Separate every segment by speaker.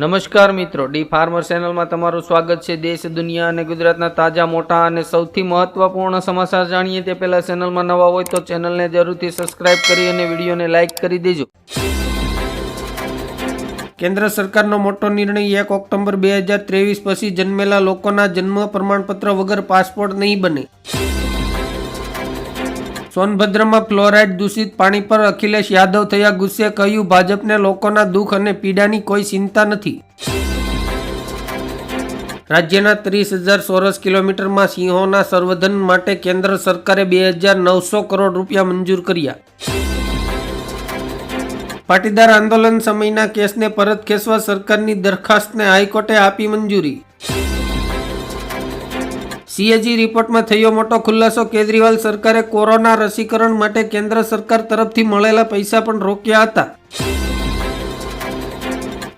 Speaker 1: નમસ્કાર મિત્રો, D farmer ચેનલમાં તમારું સ્વાગત છે. દેશ, દુનિયા અને ગુજરાતના તાજા, મોટા અને સૌથી મહત્વપૂર્ણ સમાચાર જાણીએ તે પહેલા ચેનલમાં નવા હોય તો ચેનલને જરૂરથી સબસ્ક્રાઇબ કરી અને વિડીયોને લાઇક કરી દેજો.
Speaker 2: કેન્દ્ર સરકારનો મોટો નિર્ણય એક ઓક્ટોબર બે હજાર ત્રેવીસ પછી જન્મેલા લોકોના જન્મ પ્રમાણપત્ર વગર પાસપોર્ટ નહીં બને. સોનભદ્રમાં ફ્લોરાઇડ દૂષિત પાણી પર અખિલેશ યાદવ થયા ગુસ્સે કહ્યું, ભાજપને લોકોના દુઃખ અને પીડાની કોઈ ચિંતા નથી. રાજ્યના ત્રીસ હજાર ચોરસ કિલોમીટરમાં સિંહોના સંવર્ધન માટે કેન્દ્ર સરકારે બે હજાર નવસો કરોડ રૂપિયા મંજૂર કર્યા. પાટીદાર આંદોલન સમયના કેસને પરત ખેંચવા સરકારની દરખાસ્તને હાઈકોર્ટે આપી મંજૂરી. સીએજી રિપોર્ટમાં થયો મોટો ખુલાસો. કેજરીવાલ સરકારે કોરોના રસીકરણ માટે કેન્દ્ર સરકાર તરફથી મળેલા પૈસા પણ રોક્યા હતા.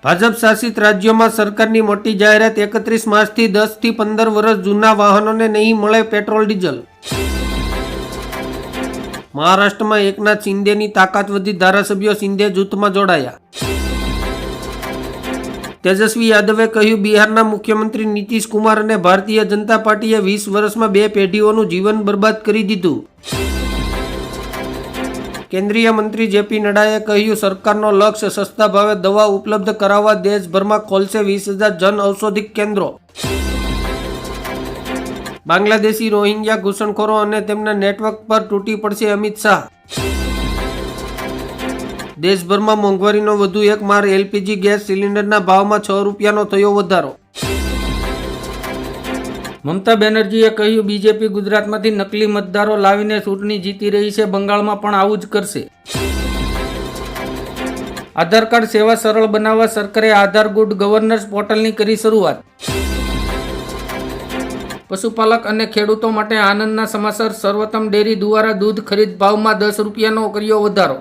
Speaker 2: ભાજપ શાસિત રાજ્યોમાં સરકારની મોટી જાહેરાત એકત્રીસ માર્ચથી દસથી પંદર વર્ષ જૂના વાહનોને નહીં મળે પેટ્રોલ, ડીઝલ. મહારાષ્ટ્રમાં એકનાથ શિંદેની તાકાત વધી ધારાસભ્યો શિંદે જૂથમાં જોડાયા. તેજસ્વી યાદવે કહ્યું, બિહારના મુખ્યમંત્રી નીતિશ કુમાર અને ભારતીય જનતા પાર્ટીએ વીસ વર્ષમાં બે પેઢીઓનું જીવન બરબાદ કરી દીધું. કેન્દ્રીય મંત્રી જેપી નડ્ડાએ કહ્યું, સરકારનો લક્ષ્ય સસ્તા ભાવે દવા ઉપલબ્ધ કરાવવા દેશભરમાં ખોલશે વીસ હજાર જન ઔષધિક કેન્દ્રો. બાંગ્લાદેશી રોહિંગ્યા ઘૂસણખોરો અને તેમના નેટવર્ક પર તૂટી પડશે અમિત શાહ. દેશભરમાં મોંઘવારીનો વધુ એક માર એલપીજી ગેસ સિલિન્ડરના ભાવમાં છ રૂપિયાનો થયો વધારો.
Speaker 1: મમતા બેનર્જીએ કહ્યું, બીજેપી ગુજરાતમાંથી નકલી મતદારો લાવીને ચૂંટણી જીતી રહી છે, બંગાળમાં પણ આવું જ કરશે. આધાર કાર્ડ સેવા સરળ બનાવવા સરકારે આધાર ગુડ ગવર્નન્સ પોર્ટલની કરી શરૂઆત. પશુપાલક અને ખેડૂતો માટે આનંદના સમાચાર, સર્વોત્તમ ડેરી, દ્વારા દૂધ ખરીદ ભાવમાં દસ રૂપિયાનો કર્યો વધારો.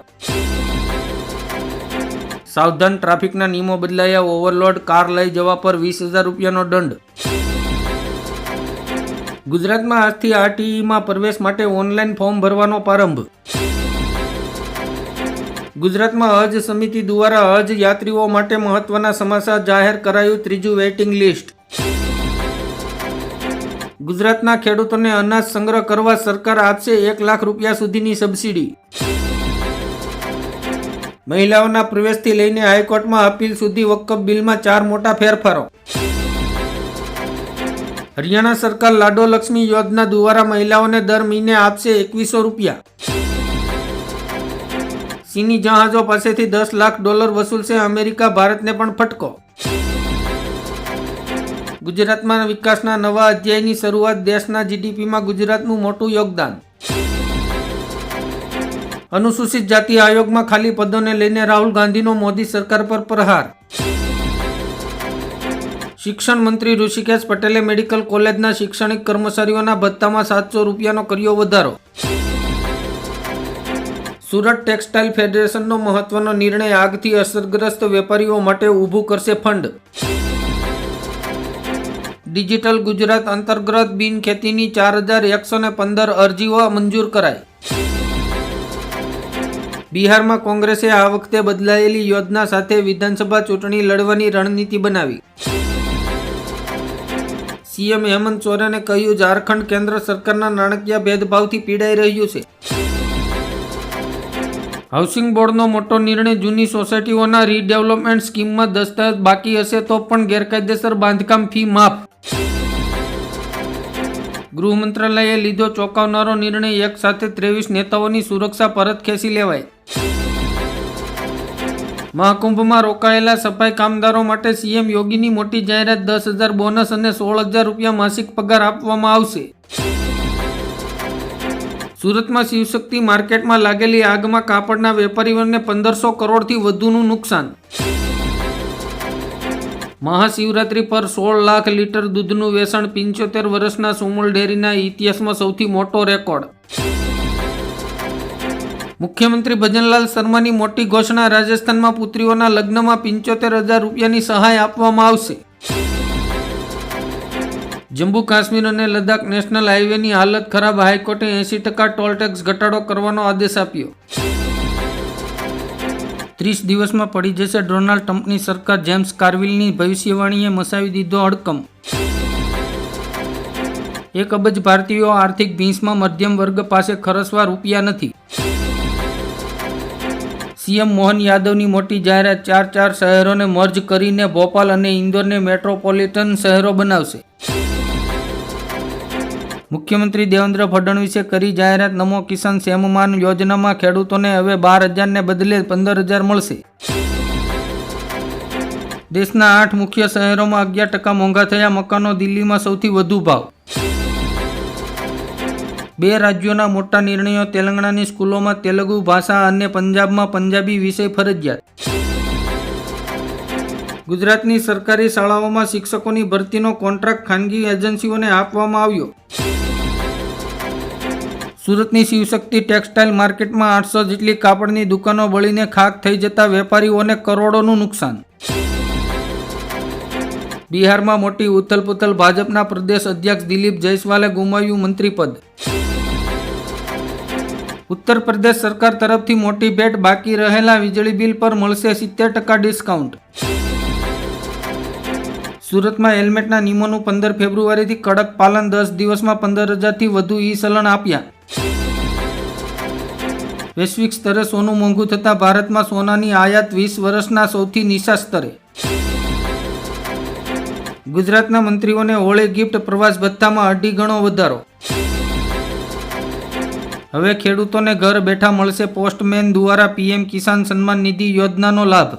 Speaker 1: સાવધાન ટ્રાફિકના નિયમો બદલાયા. ઓવરલોડ કાર લઈ જવા પર વીસ હજાર રૂપિયાનો દંડ. ગુજરાતમાં આજથી આરટીઈમાં પ્રવેશ માટે ઓનલાઈન ફોર્મ ભરવાનો પ્રારંભ. ગુજરાતમાં હજ સમિતિ દ્વારા હજ યાત્રીઓ માટે મહત્વના સમાચાર જાહેર કરાયું ત્રીજું વેઇટિંગ લિસ્ટ. ગુજરાતના ખેડૂતોને અનાજ સંગ્રહ કરવા સરકાર આપશે એક લાખ રૂપિયા સુધીની સબસિડી. મહિલાઓના પ્રવેશથી લઈને હાઈકોર્ટમાં અપીલ સુધી વકફ બિલમાં ચાર મોટા ફેરફારો. હરિયાણા સરકાર લાડો લક્ષ્મી યોજના દ્વારા મહિલાઓને દર મહિને આપશે એકવીસો રૂપિયા. ચીની જહાજો પાસેથી દસ લાખ ડોલર વસૂલશે અમેરિકા, ભારતને પણ ફટકો. ગુજરાતમાં વિકાસના નવા અધ્યાયની શરૂઆત દેશના જીડીપીમાં ગુજરાતનું મોટું યોગદાન. અનુસૂચિત જાતિ આયોગમાં ખાલી પદોને લઈને રાહુલ ગાંધીનો મોદી સરકાર પર પ્રહાર. શિક્ષણ મંત્રી ઋષિકેશ પટેલે મેડિકલ કોલેજના શૈક્ષણિક કર્મચારીઓના ભથ્થામાં સાતસો રૂપિયાનો કર્યો વધારો. સુરત ટેક્સટાઇલ ફેડરેશનનો મહત્વનો નિર્ણય આગથી અસરગ્રસ્ત વેપારીઓ માટે ઊભું કરશે ફંડ. ડિજિટલ ગુજરાત અંતર્ગત બિનખેતીની ચાર હજાર એકસો પંદર અરજીઓ મંજૂર કરાઈ. બિહારમાં કોંગ્રેસે આ વખતે બદલાયેલી યોજના સાથે વિધાનસભા ચૂંટણી લડવાની રણનીતિ બનાવી. સીએમ હેમંત સોરેને કહ્યું, ઝારખંડ કેન્દ્ર સરકારના નાણાકીય ભેદભાવથી પીડાઈ રહ્યું છે. હાઉસિંગ બોર્ડનો મોટો નિર્ણય, જૂની સોસાયટીઓના રીડેવલપમેન્ટ સ્કીમમાં દસ્તાવેજ બાકી હશે તો પણ ગેરકાયદેસર બાંધકામ ફી માફ. ગૃહ મંત્રાલયે લીધો ચોંકાવનારો નિર્ણય એક સાથે ત્રેવીસ નેતાઓની સુરક્ષા પરત ખેંચી લેવાય. મહાકુંભમાં રોકાયેલા સફાઈ કામદારો માટે સીએમ યોગીની મોટી જાહેરાત દસ હજાર બોનસ અને સોળ હજાર રૂપિયા માસિક પગાર આપવામાં આવશે. સુરતમાં શિવશક્તિ માર્કેટમાં લાગેલી આગમાં કાપડના વેપારીઓને પંદરસો કરોડથી વધુનું નુકસાન. મહાશિવરાત્રી પર સોળ લાખ લીટર દૂધનું વેચાણ પંચોતેર વર્ષના સુમુલ ડેરીના ઇતિહાસમાં સૌથી મોટો રેકોર્ડ. મુખ્યમંત્રી ભજનલાલ શર્માની મોટી ઘોષણા રાજસ્થાનમાં પુત્રીઓના લગ્નમાં પંચોતેર હજાર રૂપિયાની સહાય આપવામાં આવશે. જમ્મુ કાશ્મીર અને લદ્દાખ નેશનલ હાઈવેની હાલત ખરાબ, હાઈકોર્ટે એંસી ટકા ટોલ ટેક્સ ઘટાડો કરવાનો આદેશ આપ્યો. ત્રીસ દિવસમાં પડી જશે ડોનાલ્ડ ટ્રમ્પની સરકાર. જેમ્સ કાર્વિલની ભવિષ્યવાણીએ મસાવી દીધો અડકમ. એક અબજ ભારતીયો આર્થિક ભીંસમાં મધ્યમ વર્ગ પાસે ખરસવા રૂપિયા નથી. સીએમ મોહન યાદવની મોટી જાહેરાત, ચાર ચાર શહેરોને મર્જ કરીને ભોપાલ અને ઇન્દોરને મેટ્રોપોલિટન શહેરો બનાવશે. મુખ્યમંત્રી દેવેન્દ્ર ફડણવીસે કરી જાહેરાત નમો કિસાન સેમમાન યોજનામાં ખેડૂતોને હવે બાર હજારને બદલે પંદર હજાર મળશે. દેશના આઠ મુખ્ય શહેરોમાં અગિયાર ટકા મોંઘા થયા મકાનો દિલ્હીમાં સૌથી વધુ ભાવ. બે રાજ્યોના મોટા નિર્ણયો તેલંગાણાની સ્કૂલોમાં તેલુગુ ભાષા અને પંજાબમાં પંજાબી વિષય ફરજિયાત. ગુજરાતની સરકારી શાળાઓમાં શિક્ષકોની ભરતીનો કોન્ટ્રાક્ટ ખાનગી એજન્સીઓને આપવામાં આવ્યો. સુરતની શિવશક્તિ ટેક્સટાઇલ માર્કેટમાં આઠસો જેટલી કાપડની દુકાનો બળીને ખાક થઈ જતા વેપારીઓને કરોડોનું નુકસાન. બિહારમાં મોટી ઉથલપુથલ ભાજપના પ્રદેશ અધ્યક્ષ દિલીપ જયસ્વાલે ગુમાવ્યું મંત્રીપદ. ઉત્તર પ્રદેશ સરકાર તરફથી મોટી ભેટ બાકી રહેલા વીજળી બિલ પર મળશે સિત્તેર ટકા ડિસ્કાઉન્ટ. સુરતમાં હેલ્મેટના નિયમોનું પંદર ફેબ્રુઆરીથી કડક પાલન દસ દિવસમાં પંદર હજારથી વધુ ઈ સલણ આપ્યા. વૈશ્વિક સ્તરે સોનું મોંઘું થતાં ભારતમાં સોનાની આયાત વીસ વર્ષના સૌથી નીચા સ્તરે. ગુજરાતના મંત્રીઓને હોળી ગિફ્ટ, પ્રવાસ ભથ્થામાં અઢી ગણો વધારો. હવે ખેડૂતોને ઘર બેઠા મળશે પોસ્ટમેન દ્વારા પીએમ કિસાન સન્માન નિધિ યોજનાનો લાભ.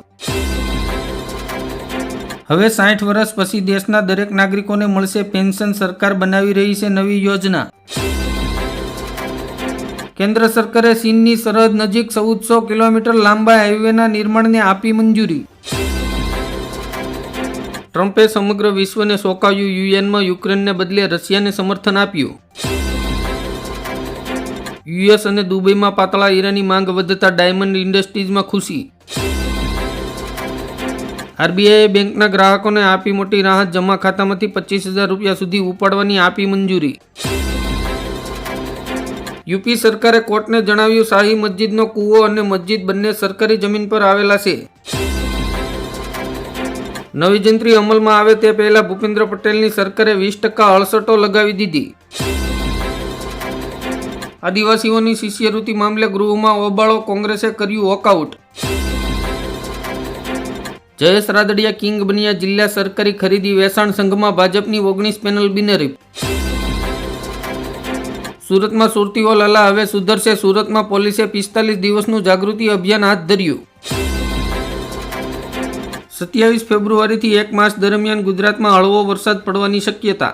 Speaker 1: હવે સાઠ વર્ષ પછી દેશના દરેક નાગરિકોને મળશે પેન્શન સરકાર બનાવી રહી છે નવી યોજના. કેન્દ્ર સરકારે ચીનની સરહદ નજીક ચૌદસો કિલોમીટર લાંબા હાઈવેના નિર્માણને આપી મંજૂરી. ટ્રમ્પે સમગ્ર વિશ્વને સોંકાવ્યું, યુએનમાં યુક્રેનને બદલે રશિયાને સમર્થન આપ્યું. યુએસ અને દુબઈમાં પાતળા હીરાની માંગ વધતા ડાયમંડ ઇન્ડસ્ટ્રીઝમાં ખુશી. આરબીઆઈએ બેંકના ગ્રાહકોને આપી મોટી રાહત જમા ખાતામાંથી પચીસ હજાર રૂપિયા સુધી ઉપાડવાની આપી મંજૂરી. યુપી સરકારે કોર્ટને જણાવ્યું, શાહી મસ્જિદનો કૂવો અને મસ્જિદ બંને સરકારી જમીન પર આવેલા છે. નવી જંત્રી અમલમાં આવે તે પહેલા ભૂપેન્દ્ર પટેલની સરકારે વીસ ટકા અળસટો લગાવી દીધી. આદિવાસીઓની શિષ્યવૃત્તિ મામલે ગૃહમાં ઓબાળો કોંગ્રેસે કર્યું વોકઆઉટ. જયેશ રાદડિયા કિંગ બન્યા જિલ્લા સરકારી ખરીદી વેચાણ સંઘમાં ભાજપની ઓગણીસ પેનલ બિનરી. સુરતમાં સુરતીઓ લાલા હવે સુધરશે. સુરતમાં પોલીસે પિસ્તાલીસ દિવસનું જાગૃતિ અભિયાન હાથ ધર્યું. સત્યાવીસ ફેબ્રુઆરીથી એક માસ દરમિયાન ગુજરાતમાં હળવો વરસાદ પડવાની શક્યતા.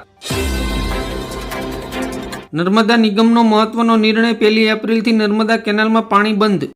Speaker 1: નર્મદા નિગમનો મહત્વનો નિર્ણય પહેલી એપ્રિલથી નર્મદા કેનાલમાં પાણી બંધ.